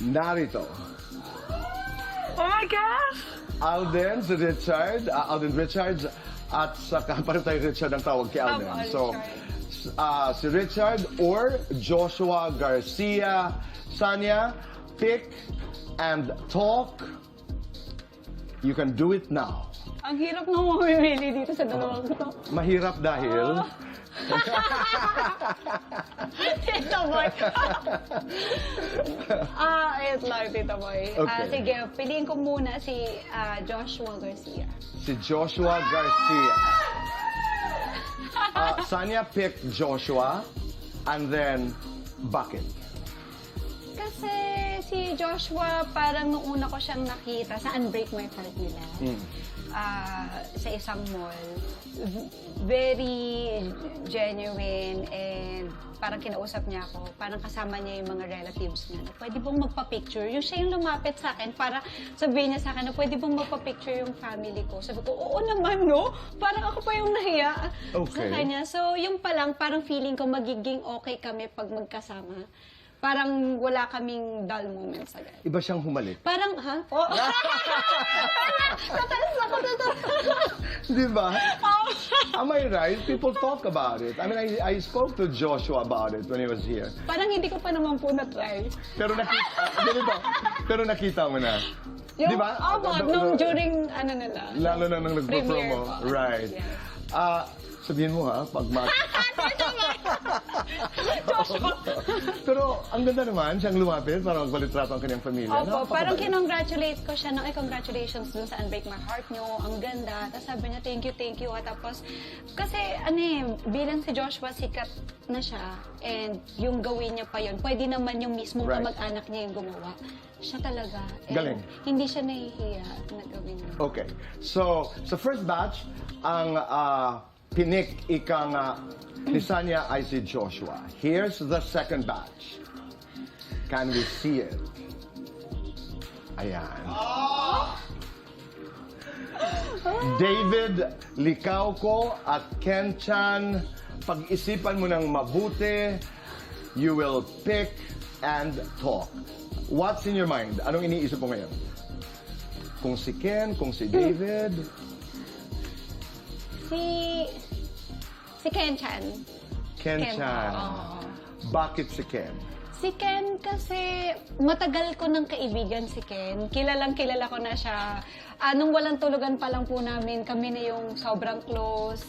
narito. Oh my gosh! Alden, Richard, ah, Alden Richards, at saka parang tayo Richard ang tawag kay Alden. Tama, so, ah, si Richard or Joshua Garcia, Sanya, pick and talk. You can do it now. Ang hirap na mamimili dito sa dalawang to. Mahirap dahil... Tito Boy. ah, ayos lang, Tito Boy. Ah, Okay. sige, piliin ko muna si ah, Joshua Garcia. si Joshua Garcia. Uh, Sanya picked Joshua and then Bucket. Kasi si Joshua, parang nung una ko siyang nakita sa Unbreak My Heart nila. ah, sa isang mall. Very genuine and parang kinausap niya ako. Parang kasama niya yung mga relatives niya. Pwede bang magpa-picture? Yung siya yung lumapit sa akin para sabihin niya sa akin na pwede bang magpa-picture yung family ko. Sabi ko, oo naman, no? Parang ako pa yung nahiya Okay. sa kanya. So, yung pa lang, parang feeling ko magiging okay kami pag magkasama. Parang wala kaming dull moments agad. Iba siyang humalik. Parang, ha? Oh. Natalas ako na Di ba? Am I right? People talk about it. I mean, I, I spoke to Joshua about it when he was here. Parang hindi ko pa naman po na-try. Pero nakita, uh, ba? Pero nakita mo na. Yung, Di ba? Oh, Uh, nung uh, during, ano nila. Lalo na nung nagpo-promo. po. Right. Yes. Ah, sabihin mo ha, pag ma- Pero ang ganda naman, siyang lumapit para magbalitrato ang kanyang pamilya. Opo, Napakabait. parang kinongratulate ko siya ng, ay, congratulations dun sa Unbreak My Heart nyo. Ang ganda. Tapos sabi niya, thank you, thank you. At tapos, kasi, ano eh, bilang si Joshua, sikat na siya. And yung gawin niya pa yun, pwede naman yung mismong Right. kamag-anak niya yung gumawa. Siya talaga. And Galing. Hindi siya nahihiya na gawin yun. Okay. So, sa first batch, ang ah, pinik ika nga ni Sanya ay si Joshua. Here's the second batch. Can we see it? Ayan. David Licauco at Ken Chan, pag-isipan mo ng mabuti, you will pick and talk. What's in your mind? Anong iniisip mo ngayon? Kung si Ken, kung si David, Si... Si Ken Chan. Ken, Ken, Chan. oo. Bakit si Ken? Si Ken kasi matagal ko ng kaibigan si Ken. Kilalang kilala ko na siya. Anong walang tulugan pa lang po namin, kami na yung sobrang close.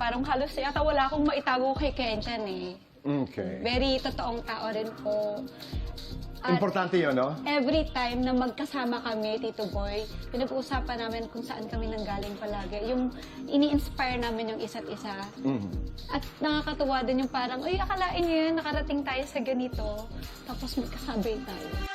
Parang halos yata wala akong maitago kay Ken Chan eh. Okay. Very totoong tao rin po. At Importante yun, no? every time na magkasama kami, Tito Boy, pinag-uusapan namin kung saan kami nanggaling palagi. Yung ini-inspire namin yung isa't isa. Mhm. At nakakatuwa din yung parang, uy, akalain niyo yan, nakarating tayo sa ganito. Tapos magkasabay tayo.